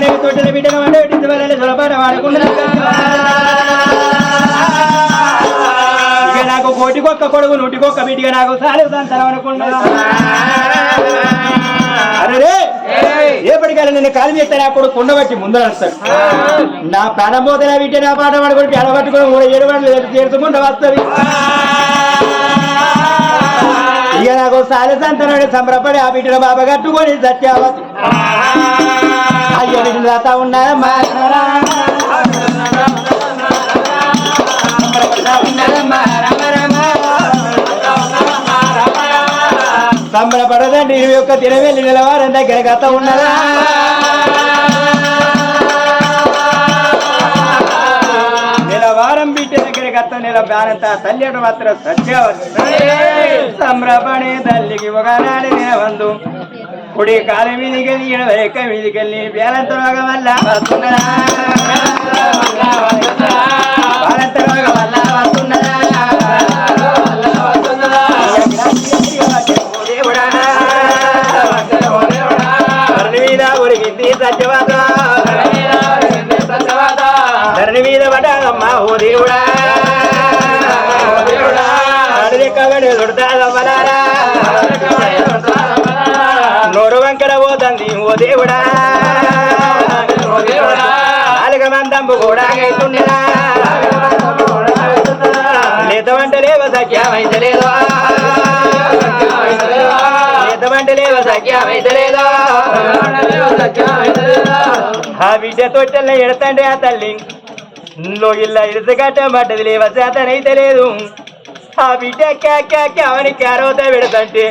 ప్రకారంగా తోటల బిడ్డను వండ పెట్టించవాలని సులభాన వాడుకున్నా ఇక నాకు కోటికొక్క కొడుకు నూటికొక్క బిడ్డగా నాకు సాలేదు అంటారు అనుకున్నా అరే రేపటికాల నేను కాలు చేస్తాను అప్పుడు కుండబట్టి ముందర వస్తాడు నా ప్రాణం పోతే నా బిడ్డ నా పాట పడుకొని పేడ పట్టుకొని మూడు ఏడు వాళ్ళు చేరుకుంటూ వస్తుంది ఇక నాకు సాలసంతనుడి సంబరపడి ఆ బిడ్డను బాబా కట్టుకొని సత్యావతి. అయ్యో బిడ్డలు రాతా ఉన్నారమ్మా ఉన్నారమ్మా రామ రామ సంబరపడదండి ఇరవై ఒక్క తినవెళ్ళి నిలవారం దగ్గర గత ఉన్నదా నిలవారం బిడ్డ దగ్గర గత నిల బానంత తల్లి మాత్రం సత్యవతి. సంబరపడే తల్లికి ఒక నాడు నిలవందు కుడి కాలు మీదికి వెళ్ళి ఎడమ రెక్క మీదికి బేలంత రోగం వల్ల వస్తున్నదా? బాలంత రోగం వల్ల వస్తున్నదా? ధరణి మీద సత్యవాత ధరణి మీద ఓ దేవుడా. ఓ దేవుడా. నాలుగ మందంబు కూడా అయితుండేనా లేదమంటే లేవ సఖ్యమైతే లేదో? లేదమంటే లేవ సఖ్యమైతే లేదో? ఆ బిడ్డ తొట్టెల్ని ఎడతండి ఆ తల్లి. లో ఇల్ల ఇరుసు కట్టబడ్డది లేవ శాతనైతే లేదు. ఆ బిడ్డ క్యా క్యా క్యాక్యాక్యావని క్యారోత పెడతంటే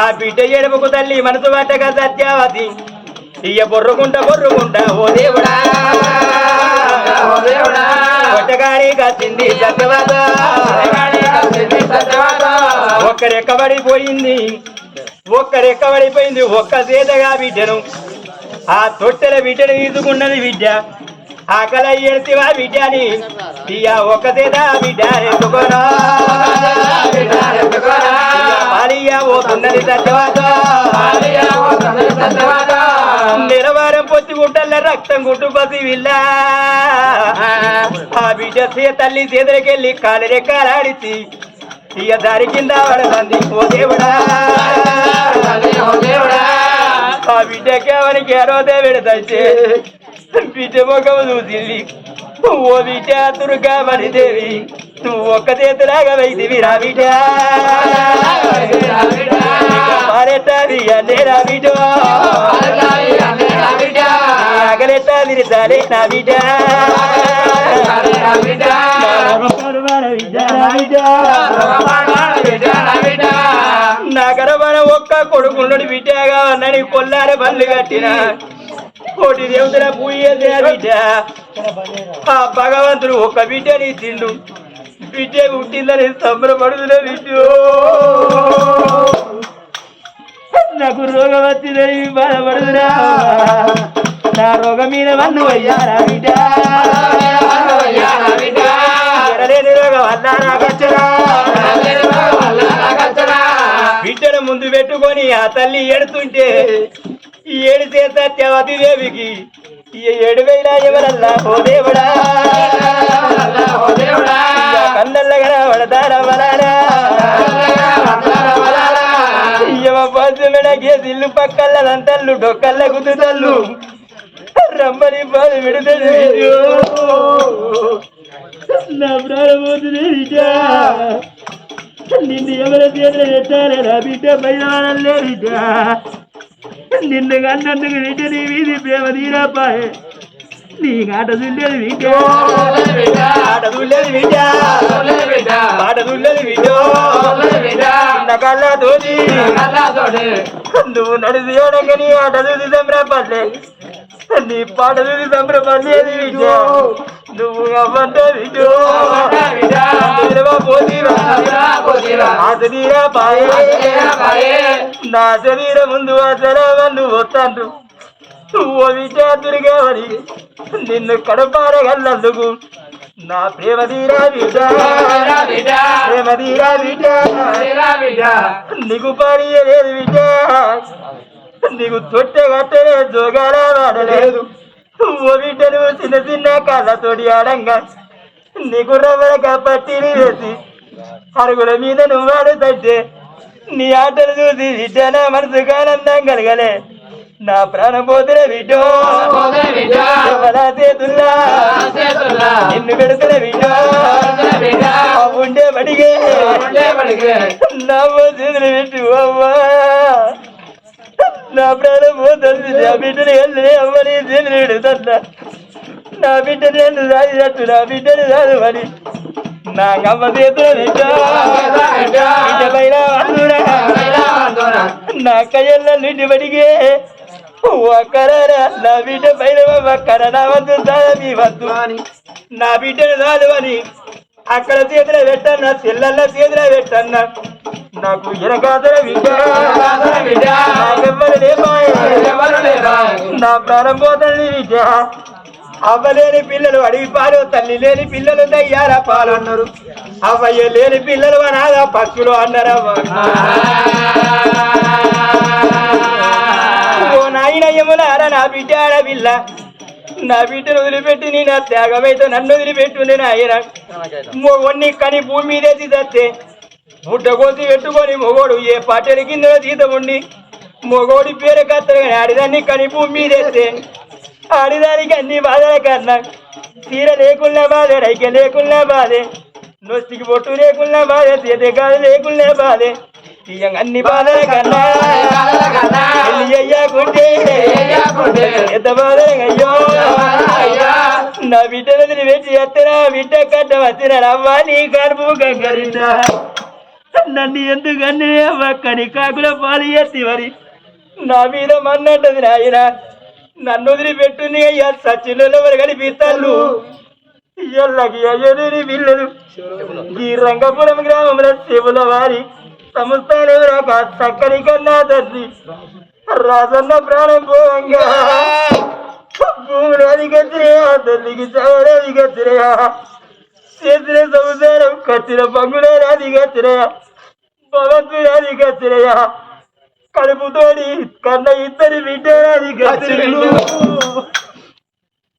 ఆ బిడ్డ ఎడమకు తల్లి మనసు పట్టక సత్యావతి. ఇయ్య బొర్రుకుంట బొర్రుకుంట ఓ దేవుడా కొట్టగాడి కచ్చింది సత్యవాత. ఒక్కరెక్కబడిపోయింది ఒక్కరెక్కబడిపోయింది ఒక్క చేతగా బిడ్డను. ఆ తొట్టెల బిడ్డను తీసుకున్నది బిడ్డ. ఆకలి ఎడితివా బిడ్డని? ఇయ్య ఒకదేదా బిడ్డ ఎత్తుకోరా పాలియ్య పోతున్నది సత్యవాత నిలవారం పొత్తి గుట్టల్ల రక్తం గుట్టు పసి విల్ల. ఆ బిడ్డ సే తల్లి చేతులకెళ్ళి కాలు రెక్కాలాడిచి ఇక దారి కింద పడదంది ఓ దేవుడా. ఆ బిడ్డకి అవనికి దేవుడు దయచే బిడ్డ ముఖం చూసింది ఓ బిడ్డ దుర్గా దేవి నువ్వు ఒక్క చేతులాగా వైదివి రా బిడ్డ పాలెట్టాది అన్నే రా బిడ్డ అగలెట్టాది సరే నా బిడ్డ నగరమన ఒక్క కొడుకుండు బిడ్డగా అన్నని కొల్లారే బల్లి కట్టిన. కోటి దేవతల పూయేదే బిడ్డ ఆ భగవంతుడు ఒక్క బిడ్డని తిండు బిడ్డ పుట్టిందని సంబరపడుతున్న బిడ్డ. నాకు రోగం వచ్చిందని బాధపడుతున్నా. నా రోగం మీద వన్ను అయ్యారా బిడ్డ రోగం బిడ్డను ముందు పెట్టుకొని ఆ తల్లి ఎడుతుంటే ఈ ఏడితే సత్యవతి దేవికి ఈ ఏడు వేల ఎవరల్లా ఓ దేవుడా? కన్నల్ల కనబడతారా వలారా ఇల్లు పక్కల దంతల్లు డొక్కల్ల గుద్దుతల్లు రమ్మని బాధ విడుదల నా ప్రాణమవుతుంది నిన్ను ఎవరి చేతులు పెట్టారే నా బిడ్డ పైన లేదు నిన్ను కన్నందుకు బిడ్డ నీ వీధి ప్రేమ తీరాపాయే నీ ఆట దుల్లేది బిడ్డ ఆట దుల్లేది బిడ్డ ఆట దుల్లేది బిడ్డ నా కళ్ళతోటి. నువ్వు నడిచి ఆట చూసి సంబరపడలే. నీ విద్య నువ్వు నా శరీరం ముందు అసలు నువ్వు వస్తాను నువ్వు విద్యార్థుడిగా మరి నిన్ను కడపారగల్లందుకు నా ప్రేమ తీరా బిడ్డ. ప్రేమ తీరా బిడ్డ. నీకు పని లేదు బిడ్డ. నీకు తొట్టె కట్టలే జోగాల వాడలేదు. ఓ బిడ్డ నువ్వు చిన్న చిన్న కళ్ళతోటి ఆడంగా నీకు రవ్వగా పట్టిని వేసి అరుగుల మీద నువ్వు ఆడుతుంటే నీ ఆటలు చూసి బిడ్డ నా మనసుకు ఆనందం కలగలే. నా ప్రాణం పోతులే ఎవరా చేతుల్లా నిన్ను పెడుతులే ఆ ఉండే బడిగే నవ్వు చేతులు పెట్టు అవ్వా. నా ప్రాణం పోతుంది. నా బిడ్డని వెళ్ళి అమ్మని చేతులు పెడుతున్నా నా బిడ్డని ఎందుకు సాధినట్టు నా బిడ్డని చదువని నా అమ్మ చేతులు బిడ్డ బిడ్డ పైన నా కయ్యల్లో నిండి పడిగే ఒక్కరా నా బిడ్డ పైన ఒక్కర నా వద్దు సార్ మీ వద్దు నా బిడ్డను చాలు అని అక్కడ చేతులు పెట్టన్న పిల్లల చేతులు పెట్టన్న. నాకు ఎనకాదర విద్య. నా ప్రాణం పోతుంది బిడ్డ అవ్వలేని పిల్లలు అడిగి పాలు తల్లి లేని పిల్లలు దయ్యారా పాలు అన్నారు. అవ్వయ్య లేని పిల్లలు అనాదా పక్షులు అన్నారవ్వ. ఓ నాయనయ్యములారా నా బిడ్డ ఆడపిల్ల. నా బిడ్డను వదిలిపెట్టి నీ నా త్యాగమైతే నన్ను వదిలిపెట్టుండే నాయన. మొగొన్ని కని భూమి మీదే తెస్తే ముడ్డ కోసి పెట్టుకొని మొగోడు ఏ పాటెల కింద జీతం ఉండి మగోడి పేరు కత్తరు కానీ ఆడిదాన్ని కని భూమి మీదేస్తే ఆడిదానికి అన్ని బాధల కన్నా తీర లేకుండా బాధే రైక లేకుండా బాధే. నొస్తికి బొట్టు లేకుండా బాధే తీతే కాదు లేకుండా బాధే. తీయం అన్ని బాధల కన్నా పెళ్ళి అయ్యాకుంటే ఎంత బాధలయ్యో నా బిడ్డను వదిలిపెట్టి ఎత్తనా బిడ్డ కట్ట వచ్చిన అవ్వా నీ కడుపు గంగరిందా? నన్ను ఎందుకని అక్కడి కాకుల పాలు ఎత్తి మరి నా మీద మన్నట్టది నాయన. నన్ను వదిలిపెట్టుంది అయ్యా సచిన్లలో కనిపిస్తాను ఎల్లకి అయ్యని పిల్లలు ఈ రంగపురం గ్రామంలో శివుల వారి సంస్థానం ఒక చక్కని కన్నా తండ్రి. రాజన్న ప్రాణం పోవంగా. భూములు గచ్చిరయా తల్లికి చవరది గచ్చిరయా చేసిన సంసారం కట్టిన పంగులే రాది గచ్చిరయా భగవంతుడు కడుపుతోడి కన్న ఇద్దరి బిడ్డ రాది గచ్చిరలు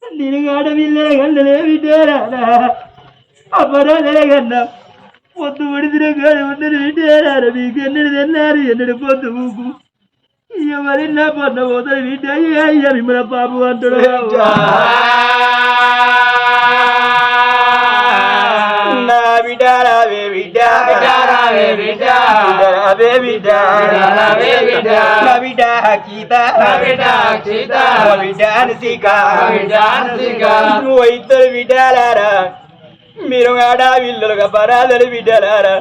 నేను ఆడపిల్ల కన్నలే బిడ్డారా అపరాధలే కన్నా పొద్దు పడిసిన కాదు ఉన్నది బిడ్డారా మీకు ఎన్నడు తెల్లారు ఎన్నడు పొద్దు ఊకు ఎవరి నా పొన్న పోతుంది బిడ్డ అయ్యా మిమ్మల పాపు అంటాడు. నా బిడ్డ రావే బిడ్డ రావే బిడ్డ. రావే బిడ్డ బిడ్డ. గీత బిడ్డ గీత. నా బిడ్డ అనసిక నా బిడ్డ అనసిక. నువ్వు ఇద్దరు బిడ్డలారా మీరు ఆడ విల్లులుగా పరాలని బిడ్డలారా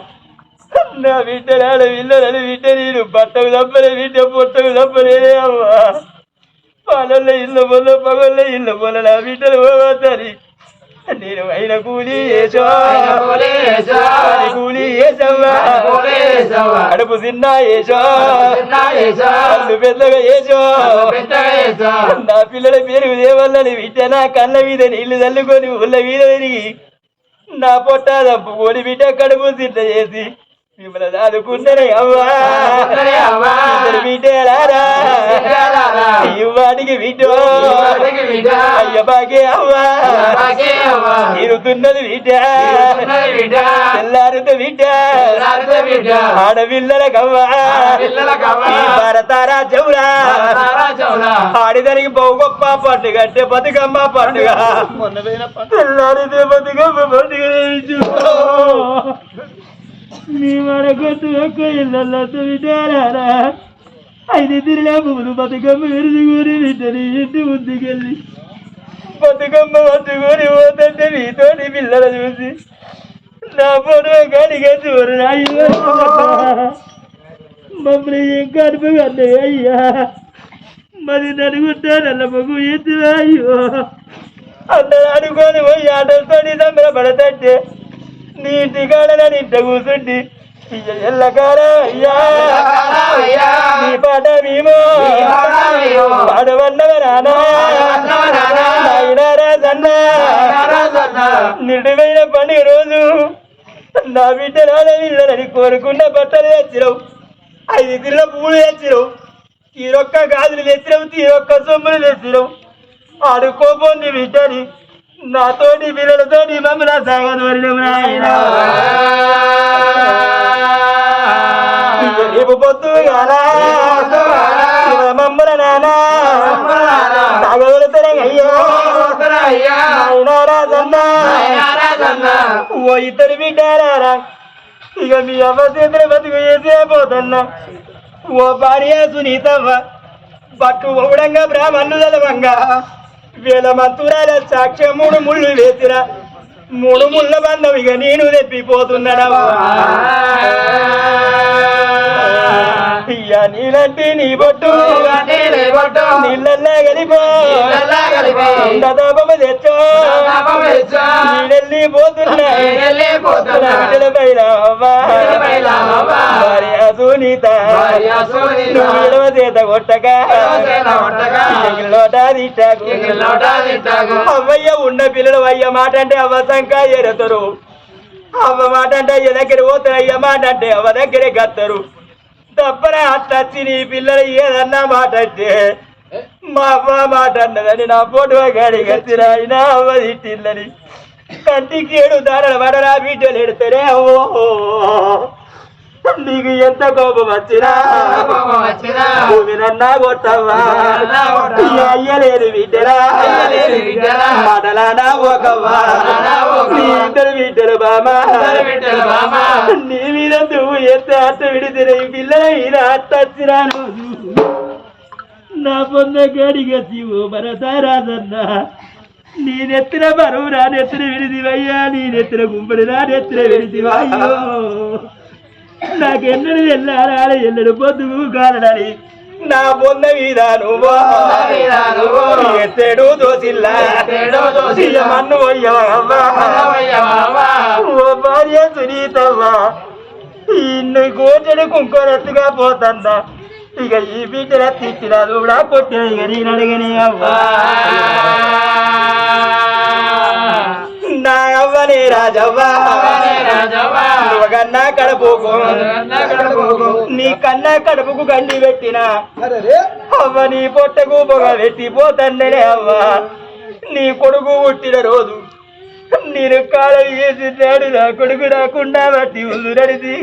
నా బిడ్డలాడ విల్లులని బిడ్డ నేను బట్టకు తప్పలే బిడ్డ పొట్టకు తప్పలే అవ్వా పాలల్ల ఇల్లు పొల్ల పగళ్ళ ఇల్లు పొల్ల నా బిడ్డలు పోతారి నేను అయిన కూలి కూలి. అడుపు వేసో. కళ్ళు పెద్దగా వేసో. నా పిల్లల పేరు దేవల్లని బిడ్డ నా కళ్ళ మీద నీళ్ళు చల్లుకొని ఊళ్ళ మీద తిరిగి నా పొట్ట దంపుకొని బిడ్డ కడుపు సిద్ధ చేసి మిమ్మల్ని దాదుకున్నరే అవ్వా. అవ్వా. బిడ్డలారా. ఇవ్వాడికి బిడ్డ అవ్వా. అవ్వా. తిరుగుతున్నది బిడ్డ. తెల్లారుత బిడ్డ చెవురా తారా చౌలా. ఆడిదానికి బహు గొప్ప పండుగ అంటే బతుకమ్మ పండుగ తెల్లారితే బతుకమ్మ పండుగ మీ మన ఒక్క ఇళ్ళల్లో విడారా ఐదు తిరిగా పువ్వులు బతుకమ్మ విరుచుకొని బిడ్డని ఇంటి ముందుకెళ్ళి. బతుకమ్మ పట్టుకొని పోతుంటే మీతోటి పిల్లలు చూసి నా పొడవ గడిగా చూరు మమ్మల్ని ఏం కడుపు కనుపగలే అయ్యా? మరి నడుగుంటా నల్ల మగు ఎత్తు అయ్యో? అందరూ అనుకొని పోయి ఆటలతో సంబరపడతంటే నీ ఇంటికాడ నన్ను ఇంట కూర్చుండి ఎల్లకారా అయ్యా అయ్యా. నీ పాట మేము. నీ పాట మేము. పాడవన్నవ నానా. పాడవన్నవ నానా. నాయనారా సన్నా. నాయనారా సన్నా. నిండుమైన పండుగ రోజు నా బిడ్డ రాడవిల్లని కోరుకున్న బట్టలు తెచ్చిరావు ఐదు తిన్న పూలు తెచ్చిరావు తీరొక్క గాజులు తెచ్చిరావు తీరొక్క సొమ్ములు తెచ్చిరావు ఆడుకోబోంది బిడ్డని. నాతోటి పిల్లలతోటి మమ్మల్ని సాగదోరినవు నాయన రేపు పొద్దు మమ్మల నానా సాగదోలుతానే అయ్యో. ఓ ఇద్దరు బిడ్డారా ఇక మీ అవ్వసేంద్ర బతుకు చేసే పోతున్నా. ఓ భార్య సునీతవ్వ. పట్టు ఒవడంగా బ్రాహ్మణులు తెలవంగా. వేల మత్తురాల సాక్ష్యం. మూడు ముళ్ళు వేసిన మూడు ముళ్ళ బంధం ఇక నేను తెప్పిపోతున్నాడవ్వా ఇయ్య నీలంటి నీ బొట్టు. నీళ్ళల్లా కలిపో దదాపమ తెచ్చో. నీళ్ళెళ్ళి పోతున్నా. నువ్వు విడవ చేత తీటాకు అవ్వయ్య ఉన్న పిల్లలు అయ్య మాట అంటే అవ్వ సంక ఎరతరు. అవ్వ మాట అంటే అయ్య దగ్గర పోతారు అయ్య మాట అంటే అవ్వ దగ్గరే గత్తరు తప్పన అట్లచ్చి నీ పిల్లలు ఏదన్నా మాట అంటే మా అవ్వ మాట అన్నదని నా పోటు గాడి గచ్చిన అయినా అవ్వ తిట్టిందని. కంటికి ఏడు దాడల పడరా బిడ్డలు ఎడతారే ఓ నీకు ఎంత కోపం వచ్చినా? భూమి నన్నా కొట్టవా. అయ్యలేని బిడ్డరా. మాటలానా ఒకవ్వా. నీ ఇద్దరు బిడ్డలు బామా. నీ మీద నువ్వు ఎంత అట్ట విడితే ఈ పిల్లల ఈయన అట్ట వచ్చినాను నా పొంద గడిగ శివు భరతారాజన్న నీ నెత్తిన బరువు నా నెత్తిన విడిదివయ్యా. నీ నెత్తిన గుంపడి నా నెత్తిన విడిదివయ్యో. నాకెన్నడు వెళ్ళారాలి ఎన్నడు పొద్దుగు కాలడని నా పొంద మీద నువ్వు. ఎత్తేడు దోసిల్లా. మన్ను ఓ భార్య సునీతవ్వా. ఇన్ని కోచడు కుంకోరెత్తుగా పోతుందా. ఇక ఈ బిడ్డల తిట్టిన కూడా కొట్టిన ఇక నేను అడగని అవ్వా. నా అవ్వనే రాజవ్వా. నువ్వగన్నా కడుపుకు. నీ కన్నా కడుపుకు గండి పెట్టిన. అవ్వ నీ పొట్టకు పొగ పెట్టి పోతందనే అవ్వ. నీ కొడుకు పుట్టిన రోజు నేను కాలం వేసినాడు నా కొడుకు రాకుండా బట్టి ఉదురడిది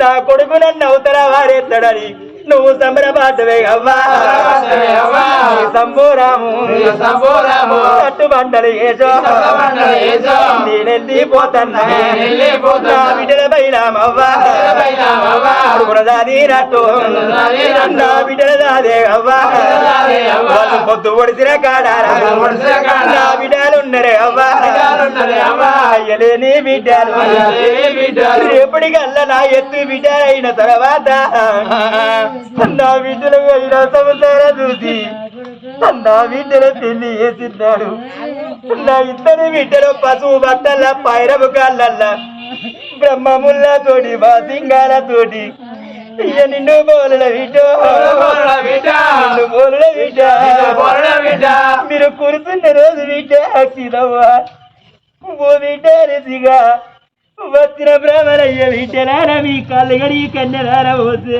నా కొడుకు నన్ను అవతల వారెత్తడని నువ్వు సంబరపాటవే అవ్వా. సంబూరాము నీ సంబూరాము. కట్టు బండలు ఏసో. నేనెళ్ళి పోతన్నా బిడ్డల. నా దాదే అవ్వా. పొద్దు పొడిసిన కాడారా. నా ఉన్నరే అవ్వా. అయ్యలేని అయ్యలేని బిడ్డలు. ఎప్పటికల్లా నా ఎత్తు బిడ్డ అయిన తర్వాత నా బిడ్డలు అయిన సంవత్సరం చూసి నా బిడ్డల పెళ్ళి చేసిన్నాడు నా ఇద్దరు బిడ్డలు పశువు బట్టల పైరపు కాళ్ళల్లా బ్రహ్మముల్ల తోటి బాసింగాల తోటి ఇక నిన్ను బోలుల బిడ్డ. నిన్ను బోలుల బిడ్డ. మీరు కురుతున్న రోజు బిడ్డ అక్షిదవ్వా ఓ బిడ్డ రుచిగా వచ్చిన భ్రమరయ్య బిడ్డలారా మీ కళ్ళు గడి కన్నెలారా పోతే.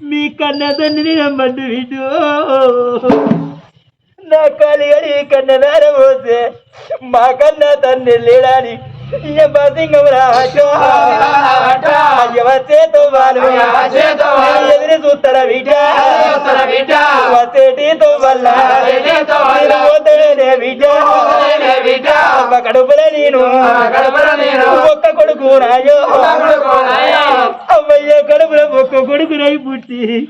మీ కన్న తండ్రిని నమ్మండి బిడ్డు. నా కాలి గడి కన్నెలారా పోతే మా కన్న తండ్రి లేడాని వచ్చేతో వాళ్ళు అయ్య బిడ్డ కడుపుల నేను ఒక్క కొడుకు నాయో ఒక్క కడుపుల ఒక్క కొడుకు రాయి పుట్టి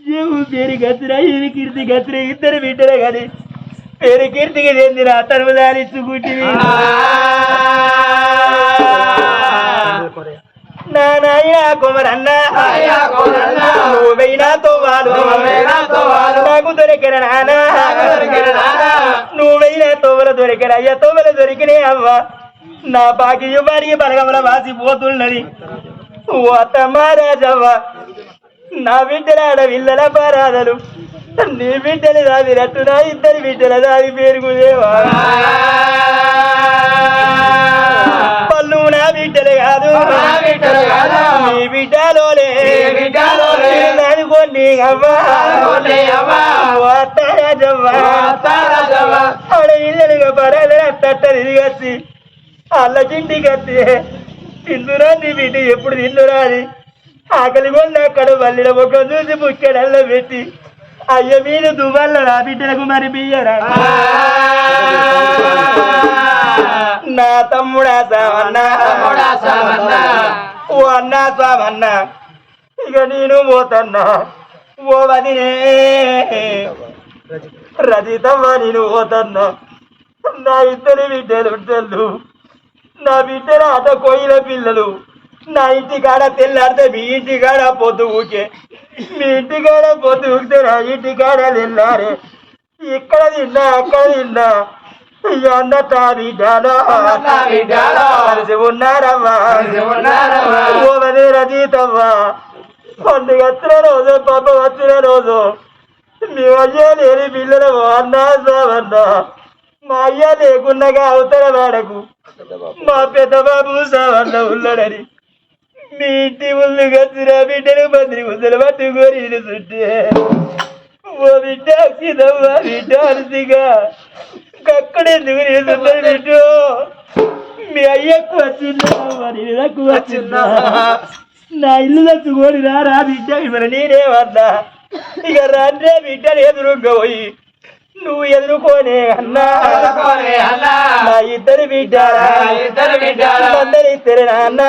ఏమో పేరు గతిరా ఇది కీర్తి గతిరా ఇద్దరు బిడ్డలే కానీ పేరు కీర్తికి చెందిన తరువు దారిచ్చుకుంటే నాయన కుమరన్న. కోరన్న. నువ్వైనా తోవాలు. నాకు దొరికిన నానా. నాకు దొరికిన నానా. నువ్వైనా తోవలు దొరికిన అయ్యా తోవలు దొరికినాయి అవ్వ. నా బాకి ఇవ్వడానికి బలగమల వాసిపోతున్నది. ఓ అత్తమ్మారాజవ్వ నా బిడ్డల ఆడవిల్లల పరాదలు. నీ బిడ్డలు దాదినట్టు నా ఇద్దరి బిడ్డల దాది నా బిడ్డలు కాదు. నా బిడ్డలోలే అత్తరాజవ్వ. ఆడ ఇల్లలుగా పరాదల తట్ట తిరిగచ్చి అల్లకింటికి వచ్చి తిందురా నీ బిడ్డ ఎప్పుడు తిందురా అని ఆకలి కొండ అక్కడ వల్లిన ఒక చూసి ముక్కడల్లో పెట్టి. అయ్య మీరు దువ్వల్ల నా బిడ్డలకు మరి బియ్యరా నా తమ్ముడా సావన్నా. ఓ అన్నా సావన్నా ఇక నేను పోతన్నా ఓ వదినే రజితమ్మ నేను పోతన్నా నా ఇద్దరు బిడ్డలు ఉంటారు నా బిడ్డల ఆట కోయిల పిల్లలు నా ఇంటి కాడ తెల్లాడితే మీ ఇంటి కాడ పొద్దు ఊకే మీ ఇంటి కాడ పొద్దు ఊకితే నా ఇంటి కాడ తెల్లారే. ఇక్కడ తిన్నా అక్కడ తిన్నా. ఆ బిడ్డలో కలిసి ఉన్నారమ్మా. రజితమ్మా పండుగ వచ్చిన రోజు పాప వచ్చిన రోజు. మీ అయ్యా లేని పిల్లలు అన్నా సావన్నా. మా అయ్యా లేకున్నాగా అవతల వాడకు. మా పెద్ద బాబు సావన్న ఉన్నాడని. మీ ఇంటి ముందు కత్తిన బిడ్డలు మంది ముసలు పట్టుకొని చుట్టే ఓ బిడ్డ సీతమ్మ బిడ్డ అరుసిగా కక్కడెందుకు నేను బిడ్డు మీ అయ్యకు వచ్చిందా మరి నాకు వచ్చిందా నా ఇల్లు తట్టుకొని రా రా బిడ్డ నేనే వద్దా ఇక రండ్రే బిడ్డ ఎదురుగా పోయి నువ్వు ఎదుర్కోనే అన్నా. నా ఇద్దరు బిడ్డ నా ఇద్దరు నాన్న.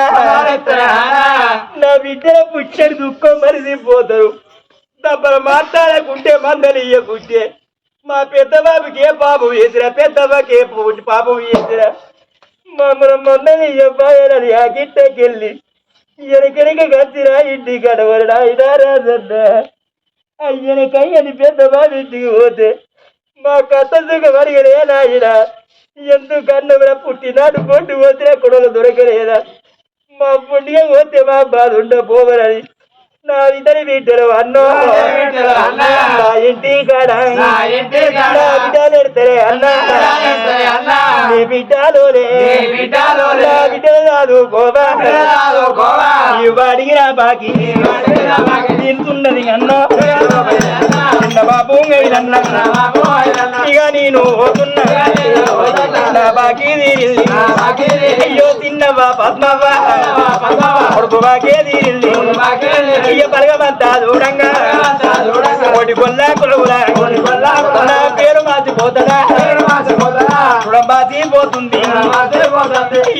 నా బిడ్డల పుట్టని దుఃఖం మరిసిపోతారు. దబ్బర మాట్లాడకుంటే మందలు ఇయ్యకుంటే మా పెద్ద బాబుకి ఏ పాపం వేసిరా పెద్ద బాబుకి ఏ పాపం వేసిరా. మమ్మల్ని మందలు ఇయ్యబాయనని ఆ గిట్టకెళ్ళి ఎనకెనక గచ్చిరా ఇంటి కడవరు అయినా రాజన్న అయ్యనకయ్యని పెద్ద బాబు ఇంటికి పోతే మా కథ సుఖం అడిగలే నాయన ఎందుకన్నవరా పుట్టినాడు కొట్టి పోతే కొడలు దొరకలేదా? మా పుణ్యం పోతే మా బాధ ఉండపోవరని నా ఇద్దరి బిడ్డలు అన్నో. నా ఇంటి కాడ. నా బిడ్డలు ఎడతరే అన్న. నీ బిడ్డలోనే నీ బిడ్డలు కాదు గోవా. ఇవ్వ అడిగిన బాకీ. తింటున్నది అన్న. నా బాబు ఇక నేను నా బాకీ తీరింది అయ్యో తిన్నవా కొడుకు బాకే తీరింది పలగమంతా కొల్లా కొలువులా. నా పేరు మార్చిపోతుందా? చూడబాసి పోతుంది.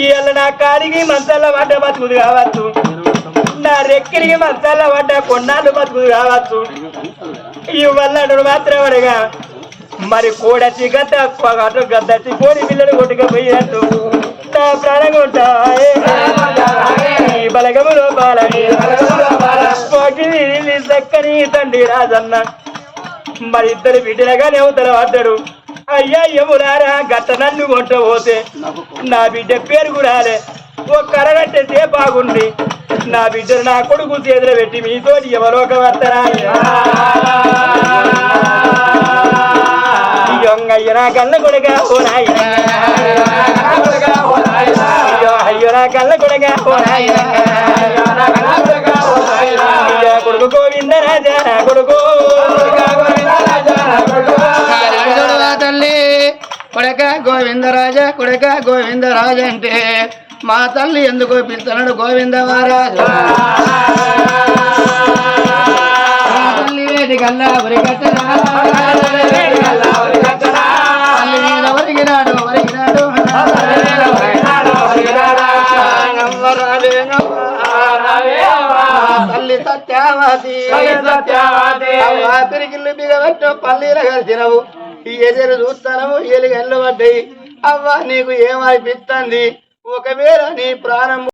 ఇవాళ నా కాడికి మంచాల పడ్డ బతుకుది కావచ్చు. నా రెక్కిరికి మసాలా పడ్డ కొన్నాళ్ళు బతుకు రావచ్చు. ఇవల్ల మాత్రం అడగా మరి కోడచ్చి గద్ద అటు గద్దచ్చి కోడి పిల్లలు కొట్టుకపోయినట్టు. నా ప్రాణం ఉంటాయి ఈ బలగములో బాలని పగిలి చక్కని తండ్రి రాజన్న. మరి ఇద్దరు బిడ్డలుగానే అవుతారు అడ్డాడు అయ్యా ఎవరారా గట్ట నన్ను కొంట పోతే నా బిడ్డ పేరు కూడాలే ఓ కరగట్టే బాగుండి నా బిడ్డను నా కొడుకు చేతులు పెట్టి మీతో ఎవరోక వస్తారా అయ్యో నా కళ్ళ కొడగా అయ్యో అయ్యో నా కళ్ళ కొడగా కొడుకు గోవింద రాజా నా కొడుకు. తల్లి కొడక గోవిందరాజ కొడక గోవిందరాజ అంటే మా తల్లి ఎందుకో పిలుతున్నాడు గోవిందవారాజు. మా తల్లి వేడి గల్లా తల్లి మీద. తల్లి తిరిగిల్లు బిగబెట్టు పల్లీల కలిసినవు ఈ ఎదురు చూస్తానవు ఎలుగెళ్ళు పడ్డాయి. అవ్వా నీకు ఏమైపిస్తుంది ఒకవేళ నీ ప్రాణం